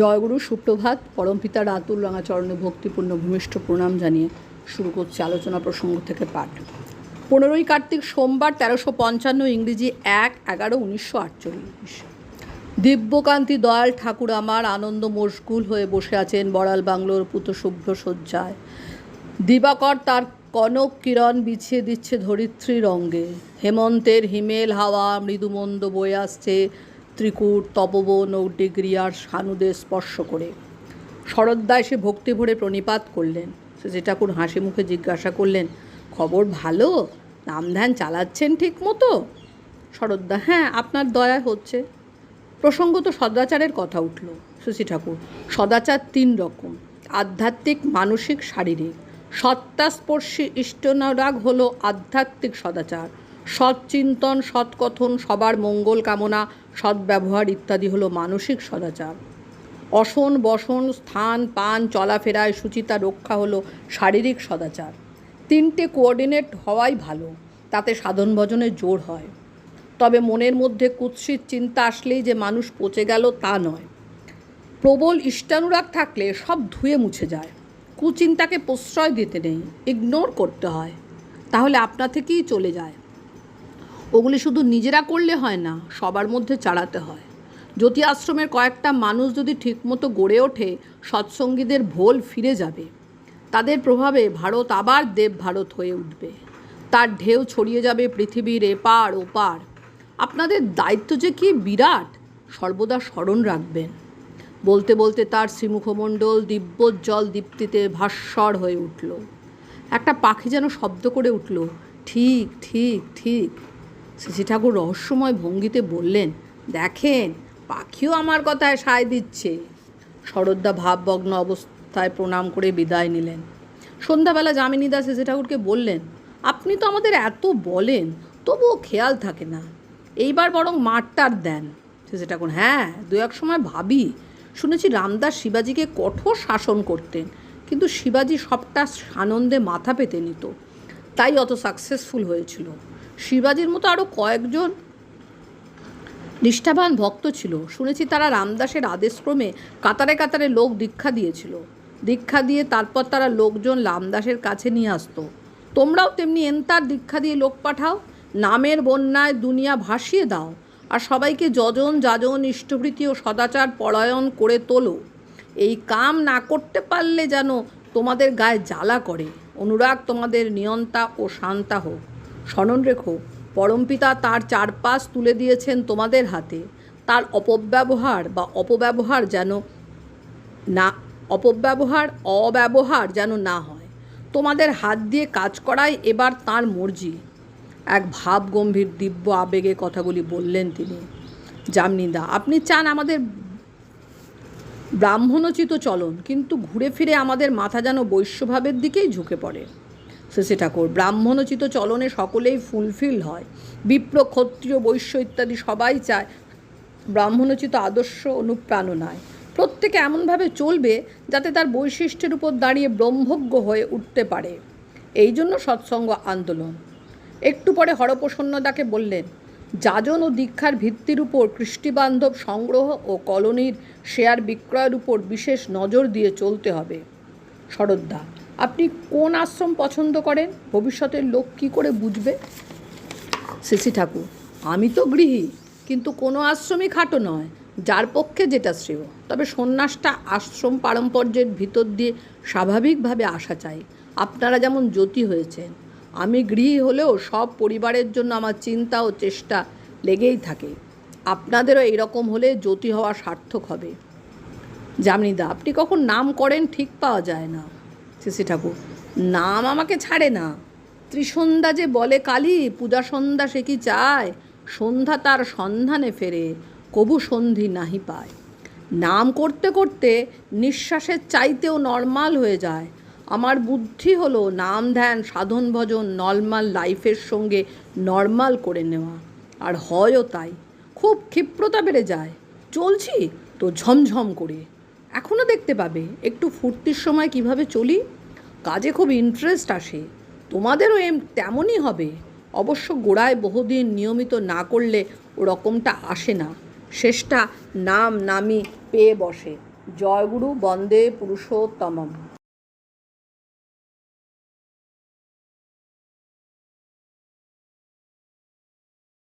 জয়গুরু সুপ্রভাত, পরমপিতা রাতুল রাঙাচরণে ভক্তিপূর্ণ ভূমিষ্ঠ প্রণাম জানিয়ে শুরু করছে আলোচনা প্রসঙ্গ থেকে পাঠ। পনেরোই কার্তিক সোমবার তেরোশো পঞ্চান্ন ইংরেজি এক এগারো উনিশশো আটচল্লিশ। দিব্যকান্তি দয়াল ঠাকুর আমার, আনন্দ মশগুল হয়ে বসে আছেন বড়াল বাংলোর পুত শুভ্র শয্যায়। দিবাকর তার কনক কিরণ বিছিয়ে দিচ্ছে ধরিত্রী রঙ্গে। হেমন্তের হিমেল হাওয়া মৃদুমন্দ বয়ে আসছে ত্রিকূট, তপবন ও ডিগ্রিয়ার সানুদে স্পর্শ করে। শরদ্দা এসে ভক্তি ভরে প্রণিপাত করলেন। সে ঠাকুর হাসি মুখে জিজ্ঞাসা করলেন, খবর ভালো? নাম ধ্যান চালাচ্ছেন ঠিক মতো শরদ্দা হ্যাঁ আপনার দয়া হচ্ছে। প্রসঙ্গত সদাচারের কথা উঠল। শশী ঠাকুর, সদাচার তিন রকম, আধ্যাত্মিক, মানসিক, শারীরিক। সত্তাস্পর্শী, ইষ্টনারাগ হলো আধ্যাত্মিক সদাচার। সৎচিন্তন, সৎকথন, সবার মঙ্গল কামনা, সদ্ব্যবহার ইত্যাদি হলো মানসিক সদাচার। অসন, বসন, স্থান, পান, চলাফেরায় সুচিতা রক্ষা হলো শারীরিক সদাচার। তিনটে কোঅর্ডিনেট হওয়াই ভালো, তাতে সাধন ভজনের জোর হয়। তবে মনের মধ্যে কুৎসিত চিন্তা আসলেই যে মানুষ পচে গেল তা নয়। প্রবল ইষ্টানুরাগ থাকলে সব ধুয়ে মুছে যায়। কুচিন্তাকে প্রশ্রয় দিতে নেই, ইগনোর করতে হয়। তাহলে আপনা থেকেই চলে যায়। ওগুলি শুধু নিজেরা করলে হয় না, সবার মধ্যে চালাতে হয়। জ্যোতি আশ্রমের কয়েকটা মানুষ যদি ঠিকমতো গড়ে ওঠে, সৎসঙ্গীদের ভোল ফিরে যাবে। তাদের প্রভাবে ভারত আবার দেব ভারত হয়ে উঠবে। তার ঢেউ ছড়িয়ে যাবে পৃথিবীর এপার ওপার। আপনাদের দায়িত্ব যে কি বিরাট, সর্বদা স্মরণ রাখবেন। বলতে বলতে তার শ্রীমুখমণ্ডল দিব্যজ্জল দীপ্তিতে ভাস্বর হয়ে উঠল। একটা পাখি যেন শব্দ করে উঠল, ঠিক ঠিক ঠিক। শ্রী ঠাকুর রহস্যময় ভঙ্গিতে বললেন, দেখেন, পাখিও আমার কথায় সায় দিচ্ছে। শরদ্দা ভাবভগ্ন অবস্থায় প্রণাম করে বিদায় নিলেন। সন্ধ্যাবেলা যামিনী দাস এসে ঠাকুরকে বললেন, আপনি তো আমাদের এত বলেন, তবুও খেয়াল থাকে না। এইবার বরং মাঠটার দেন। শেষে ঠাকুর হ্যাঁ দু এক সময় ভাবি। শুনেছি রামদাস শিবাজিকে কঠোর শাসন করতেন, কিন্তু শিবাজি সবটা আনন্দে মাথা পেতে নিত। তাই অত সাকসেসফুল হয়েছিল। শিবাজির মতো আরও কয়েকজন নিষ্ঠাবান ভক্ত ছিল। শুনেছি তারা রামদাসের আদেশক্রমে কাতারে কাতারে লোক দীক্ষা দিয়েছিল। দীক্ষা দিয়ে তারপর তারা লোকজন রামদাসের কাছে নিয়ে আসতো। তোমরাও তেমনি এনতার দীক্ষা দিয়ে লোক পাঠাও, নামের বন্যায় দুনিয়া ভাসিয়ে দাও, আর সবাইকে যজন যাজন ইষ্টভৃতি ও সদাচার পরায়ণ করে তোলো। এই কাম না করতে পারলে যেন তোমাদের গায়ে জ্বালা করে। অনুরাগ তোমাদের নিয়ন্তা ও শান্তা হোক। স্মরণ রেখো পরমপিতা তার চারপাশ তুলে দিয়েছেন তোমাদের হাতে। তার অপব্যবহার বা অপব্যবহার যেন না, অপব্যবহার, অব্যবহার যেন না হয়। তোমাদের হাত দিয়ে কাজ করাই এবার তার মর্জি। এক ভাব গম্ভীর দিব্য আবেগে কথাগুলি বললেন তিনি। জামনিদা, আপনি চান আমাদের ব্রাহ্মণোচিত চলন, কিন্তু ঘুরে ফিরে আমাদের মাথা যেন বৈশ্যভাবের দিকেই ঝুঁকে পড়ে। শেষে ঠাকুর ব্রাহ্মণোচিত চলনে সকলেই ফুলফিল হয়। বিপ্র ক্ষত্রিয়, বৈশ্য ইত্যাদি সবাই চায় ব্রাহ্মণোচিত আদর্শ অনুপ্রাণনায়। প্রত্যেকে এমনভাবে চলবে যাতে তার বৈশিষ্ট্যের উপর দাঁড়িয়ে ব্রহ্মজ্ঞ হয়ে উঠতে পারে। এই জন্য সৎসঙ্গ আন্দোলন। একটু পরে হরপ্রসন্নদাকে বললেন, যাজন ও দীক্ষার ভিত্তির উপর কৃষ্টিবান্ধব সংগ্রহ ও কলোনির শেয়ার বিক্রয়ের উপর বিশেষ নজর দিয়ে চলতে হবে। শরদ্দা আপনি কোন আশ্রম পছন্দ করেন? ভবিষ্যতের লোক কী করে বুঝবে? সিসি ঠাকুর, আমি তো গৃহী, কিন্তু কোনো আশ্রমই খাটো নয়। যার পক্ষে যেটা শ্রেয়। তবে সন্ন্যাসটা আশ্রম পারম্পর্যের ভিতর দিয়ে স্বাভাবিকভাবে আসা চাই। আপনারা যেমন জ্যোতি হয়েছেন, আমি গৃহী হলেও সব পরিবারের জন্য আমার চিন্তা ও চেষ্টা লেগেই থাকে। আপনাদেরও এইরকম হলে জ্যোতি হওয়া সার্থক হবে। জামনিদা আপনি কখন নাম করেন ঠিক পাওয়া যায় না। সিসি ঠাকুর। নাম আমাকে ছাড়ে না। ত্রিসন্ধ্যা যে বলে কালী, পূজা সন্ধ্যা সে কি চায়? সন্ধ্যা তার সন্ধানে ফেরে, কবু সন্ধি নাহি পায়। নাম করতে করতে নিঃশ্বাসের চাইতেও নর্মাল হয়ে যায়। আমার বুদ্ধি হলো নাম ধ্যান, সাধন ভজন নর্মাল লাইফের সঙ্গে নর্মাল করে নেওয়া। আর হয়ও তাই। খুব ক্ষিপ্রতা বেড়ে যায়। চলছি তো ঝমঝম করে। এখনও দেখতে পাবে। একটু ফুর্তির সময় কীভাবে চলি? কাজে খুব ইন্টারেস্ট আসে। তোমাদেরও এম, তেমনই হবে। অবশ্য গোড়ায় বহুদিন নিয়মিত না করলে ওরকমটা আসে না। শেষটা নাম নামি পেয়ে বসে। জয়গুরু বন্দে পুরুষোত্তমম।